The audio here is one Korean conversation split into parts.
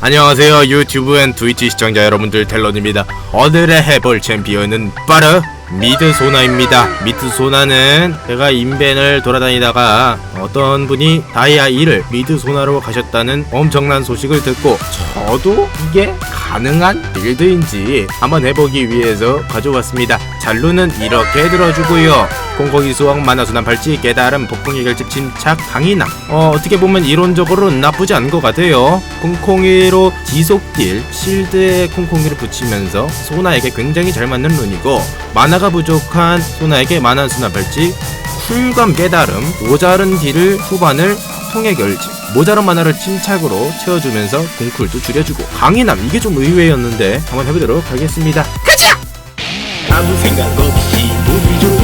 안녕하세요 유튜브 앤 트위치 시청자 여러분들 텔런입니다. 오늘의 해볼 챔피언은 바로 미드 소나입니다. 미드 소나는 제가 인벤을 돌아다니다가 어떤 분이 다이아 1을 미드 소나로 가셨다는 엄청난 소식을 듣고 저도 이게 가능한 빌드인지 한번 해보기 위해서 가져왔습니다 잔루는 이렇게 들어주고요. 공공이 수학 만화순환 발찌 깨달음 폭풍의 결집 침착 강인함. 어 어떻게 보면 이론적으로는 나쁘지 않은 것 같아요. 콩콩이로 지속딜 실드에 콩콩이를 붙이면서 소나에게 굉장히 잘 맞는 룬이고 만화가 부족한 소나에게 만화 순환 발찌 쿨감 깨달음 모자른 딜을 후반을 통의 결집 모자란 만화를 침착으로 채워주면서 공쿨도 줄여주고 강인함 이게 좀 의외였는데 한번 해보도록 하겠습니다. 가자! 아무 생각 없이 무비 좋은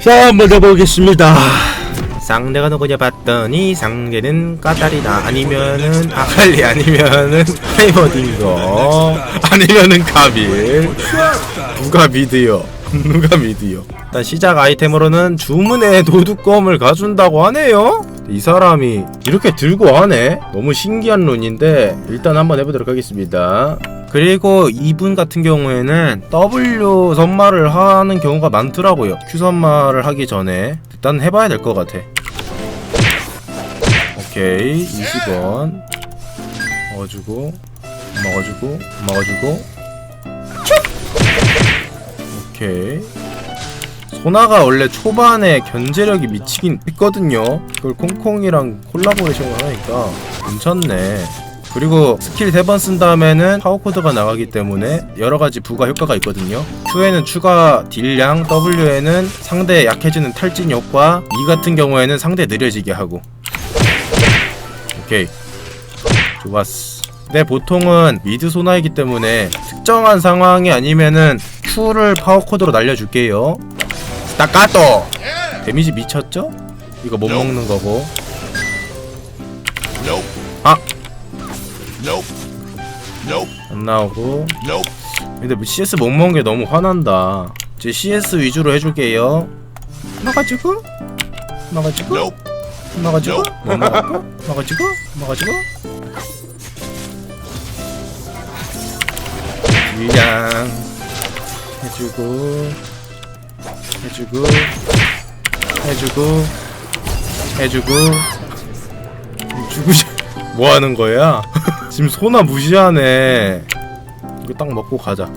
자 한번 해보겠습니다. 상대가 누구냐 봤더니 상대는 까다리나 아니면은 아칼리 아니면은 페이버딩거. 아니면은 가빌. 누가 미드요? 누가 미드요? 일단 시작 아이템으로는 주문의 도둑검을 가준다고 하네요 이 사람이 이렇게 들고 하네? 너무 신기한 룬인데 일단 한번 해보도록 하겠습니다. 그리고 이분 같은 경우에는 W 선마를 하는 경우가 많더라고요. Q 선마를 하기 전에. 일단 해봐야 될 것 같아. 오케이. 20원. 먹어주고 먹어주고 먹어주고. 오케이 소나가 원래 초반에 견제력이 미치긴 했거든요. 그걸 콩콩이랑 콜라보레이션을 하니까 괜찮네. 그리고 스킬 3번 쓴 다음에는 파워코드가 나가기 때문에 여러가지 부가 효과가 있거든요. Q에는 추가 딜량, W에는 상대 약해지는 탈진 효과 E 같은 경우에는 상대 느려지게 하고. 오케이. 좋았어. 근데 보통은 미드 소나이기 때문에 특정한 상황이 아니면은 Q를 파워코드로 날려줄게요 스타카토 데미지 미쳤죠? 이거 못 먹는 거고. Nope. 아! Nope. Nope. 안 나오고. Nope. 근데 뭐 CS 못 먹은 게 너무 화난다. 이제 CS 위주로 해줄게요. 막아주고? 막아주고? Nope. 막아주고? 뭐 막아주고 막아주고? 막아주고? 위양 해주고 해주고 해주고 해주고 죽으시 뭐 하는 거야? 지금 소나 무시하네 이거 딱 먹고 가자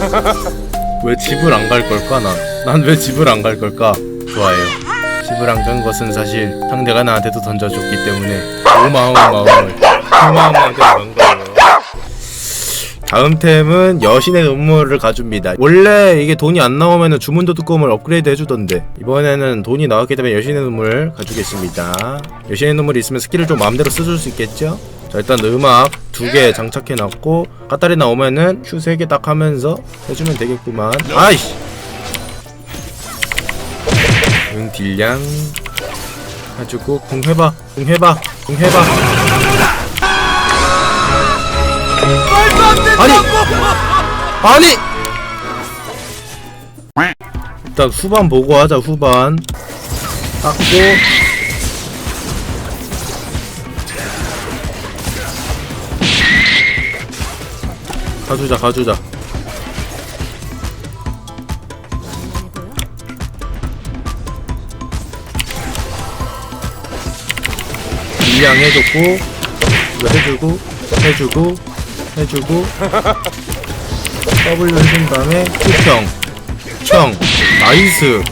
왜 집을 안 갈 걸까 난? 난 왜 집을 안 갈 걸까? 좋아해요. 집을 안 간 것은 사실 상대가 나한테도 던져줬기 때문에 고마운 마음을 거예요. 다음 템은 여신의 눈물을 가줍니다. 원래 이게 돈이 안 나오면 주문도 뚜껑을 업그레이드 해주던데 이번에는 돈이 나왔기 때문에 여신의 눈물 가주겠습니다. 여신의 눈물이 있으면 스킬을 좀 마음대로 써줄 수 있겠죠? 자 일단 음악 두 개 장착해놨고 까다리 나오면은 Q 세개 딱 하면서 해주면 되겠구만. 아이씨. 응 딜량 해주고 궁 해봐 궁 해봐 궁 해봐. 아니 아니. 일단 후반 보고 하자 후반. 닦고. 가주자 가주자. 이양 해줬고 이거 해주고 해주고 해주고 W 해준 다음에 Q평 평 나이스.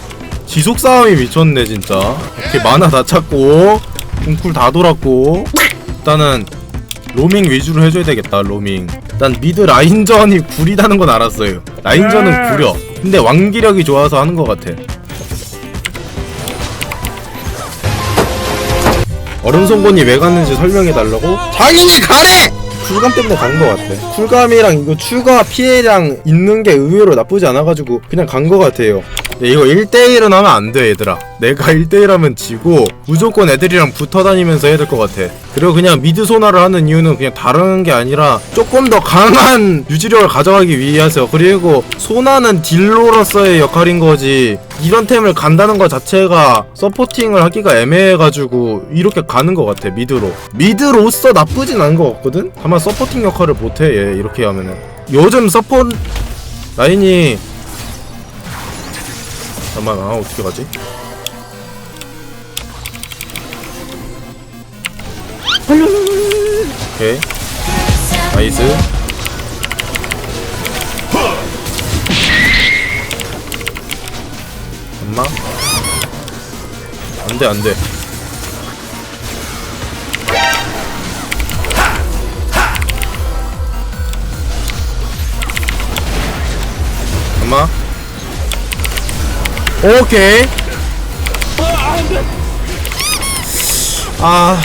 지속 싸움이 미쳤네 진짜. 이렇게 만화 다 찾고 궁쿨 다 돌았고 일단은 로밍 위주로 해줘야 되겠다 로밍. 일단 미드 라인전이 구리다는 건 알았어요. 라인전은 구려. 근데 왕기력이 좋아서 하는 것 같아. 얼음송곳니 왜 갔는지 설명해달라고? 당연히 가래! 쿨감 때문에 간것 같아. 쿨감이랑 이거 추가 피해량 있는 게 의외로 나쁘지 않아가지고 그냥 간것 같아요 이거 1대1은 하면 안 돼 얘들아. 내가 1대1 하면 지고 무조건 애들이랑 붙어 다니면서 해야 될 것 같아. 그리고 그냥 미드 소나를 하는 이유는 그냥 다른 게 아니라 조금 더 강한 유지력을 가져가기 위해서. 그리고 소나는 딜로로서의 역할인 거지. 이런 템을 간다는 것 자체가 서포팅을 하기가 애매해가지고 이렇게 가는 것 같아 미드로. 미드로서 나쁘진 않은 것 같거든? 다만 서포팅 역할을 못해 얘. 이렇게 하면은. 요즘 서포 라인이 잠깐만 아 어떻게 가지? 오케이. 나이스. 엄마 안돼 안돼 오케이. 아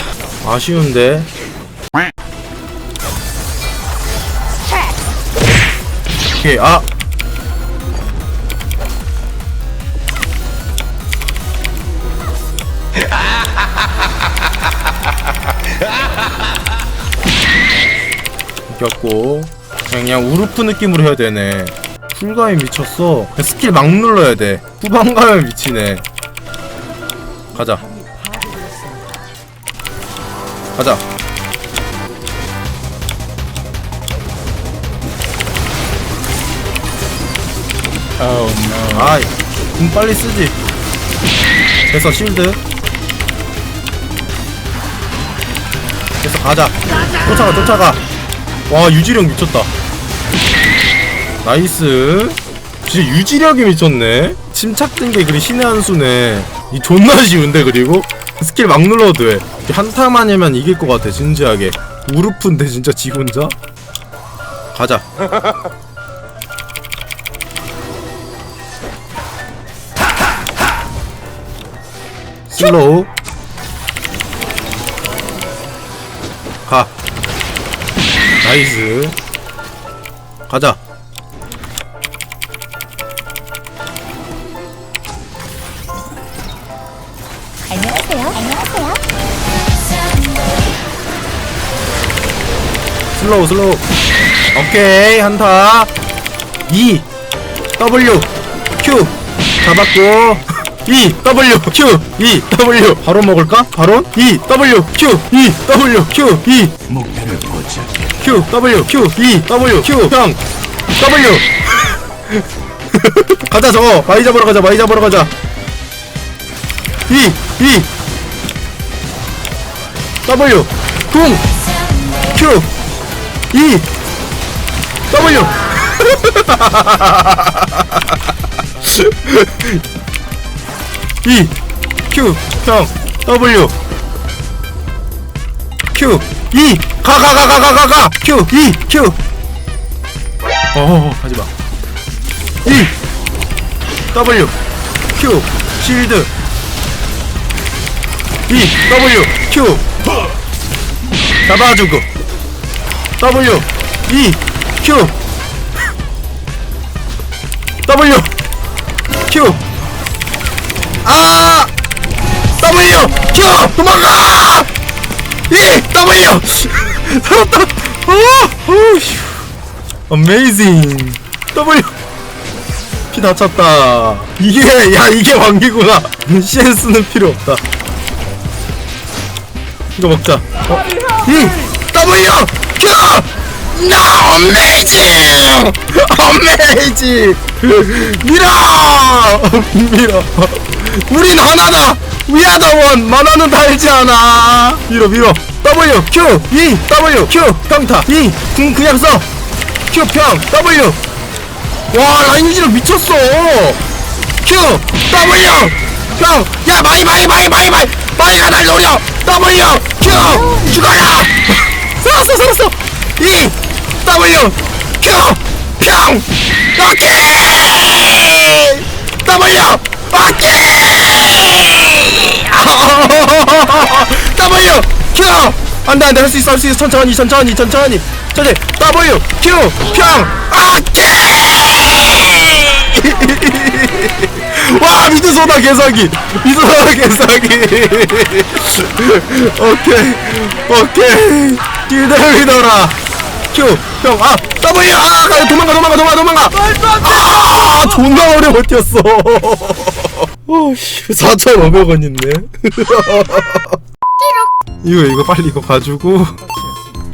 아쉬운데. 오케이 아. 이겼고. 그냥 우르프 느낌으로 해야 되네 풀감이 미쳤어. 스킬 막 눌러야 돼. 후방 가면 미치네. 가자. 가자. 아이 공 빨리 쓰지. 됐어 실드. 됐어 가자. 쫓아가 쫓아가. 와 유지력 미쳤다 나이스. 진짜 유지력이 미쳤네. 침착된 게 그리 신의 한 수네. 이 존나 쉬운데 그리고? 스킬 막 눌러도 돼. 한타만이면 이길 것 같아 진지하게. 우르프인데 진짜 지 혼자? 가자. 슬로우. 가. 나이스. 가자 슬로우 슬로우. 오케이 한타. 2 W Q. 잡았고. 2 W Q. 2 W. 바로 먹을까? 바로? 2 W Q. 2 W Q. 2 목표를 포착해. Q W Q. 2 W Q. 형 W. 가자 저거. 많이 잡으러 가자 많이 잡으러 가자. 2 2 W 궁 Q 2 W. E Q 형 W. Q E. 가가가가가 가가. Q E Q. 어 가지마. E W. Q 실드. E W. Q. 잡아주고 W E Q. W Q. 아! W Q. 도망가! E W. 살았다 어? 어메이징 W. 피 다 찼다. 이게 야 이게 왕기구나. CS는 필요 없다. 이거 먹자. 어? E W No 밀어! 밀어. 우린 하나다. 위아더원 만화는 달지 않아. 밀어 밀어. W Q E W Q. 평타. E 궁 그냥 써. Q 평. W. 와 라인 유지력 미쳤어. Q W. 평야 많이 많이 많이 많이 많이. 많이가 날 노려. W Q. 죽어라 살았어 살았어. E W Q 평 오케이. W 오케이. W Q. 안돼 안돼. 할 수 있어 할 수 있어. 천천히 천천히 천천히. 천천히. W Q 평 오케이 와 미드소나 개사기. 미드소나 개사기. 오케이. 오케이. 믿어라. 큐형아 W 아 가, 도망가 도망가 도망가 도망가. 아 존나 오래 버텼어. 어씨 4,500원 있네 이거 이거 빨리 이거 가지고.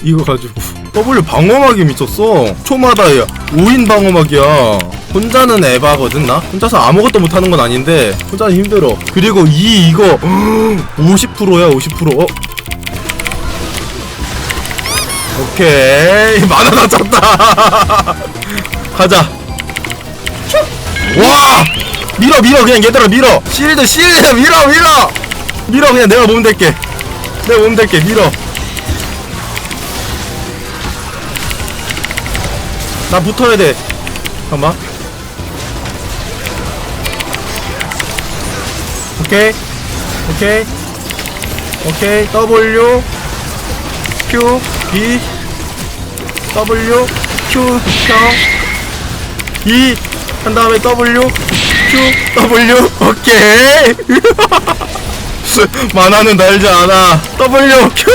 이거 가지고 W 방어막이 미쳤어. 초마다 야 5인 방어막이야. 혼자는 에바거든 나? 혼자서 아무것도 못하는 건 아닌데 혼자는 힘들어. 그리고 이 이거 50%야 50% 어? 오케이. 만화 다 찼다. 가자. 와! 밀어 밀어 그냥 얘들아 밀어. 실드 실드 밀어 밀어. 밀어 그냥 내가 몸 댈게. 내가 몸 댈게 밀어 나 붙어야 돼. 잠깐만. 오케이. 오케이. 오케이. W Q B W Q 형. E. 한 다음에 W Q W. 오케이. 만화는 날지 않아. W Q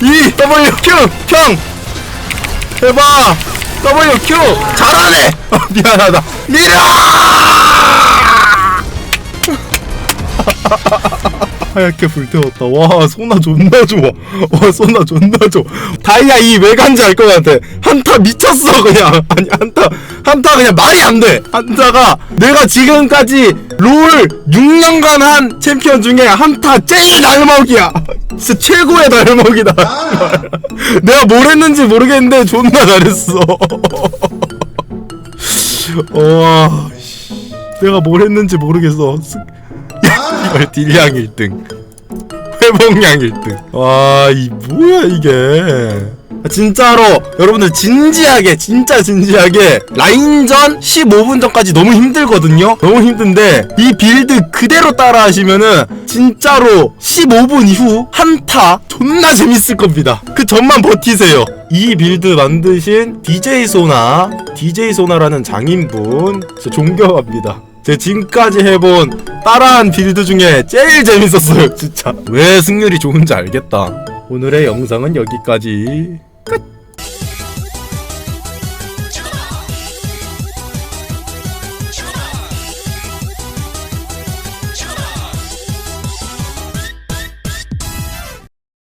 E W Q 형. 해봐 W Q. 잘하네. 어, 미안하다. 밀어 하얗게 불태웠다. 와, 소나 존나 좋아. 와, 소나 존나 좋아. 다이아 이왜 간지 알 것 같아. 한타 미쳤어, 그냥. 아니, 한타, 한타 그냥 말이 안 돼. 한타가 내가 지금까지 롤 6년간 한 챔피언 중에 한타 제일 날먹이야. 진짜 최고의 날먹이다. 내가 뭘 했는지 모르겠는데 존나 잘했어. 와, 씨. 내가 뭘 했는지 모르겠어. 스- 이걸 딜량 1등. 회복량 1등. 와이 뭐야 이게? 아, 진짜로 여러분들 진지하게 진짜 진지하게 라인전 15분 전까지 너무 힘들거든요? 너무 힘든데 이 빌드 그대로 따라 하시면은 진짜로 15분 이후 한타 존나 재밌을 겁니다. 그 전만 버티세요. 이 빌드 만드신 DJ 소나 DJ 소나라는 장인분 존경합니다 제 지금까지 해본 따라한 빌드 중에 제일 재밌었어요 진짜. 왜 승률이 좋은지 알겠다. 오늘의 영상은 여기까지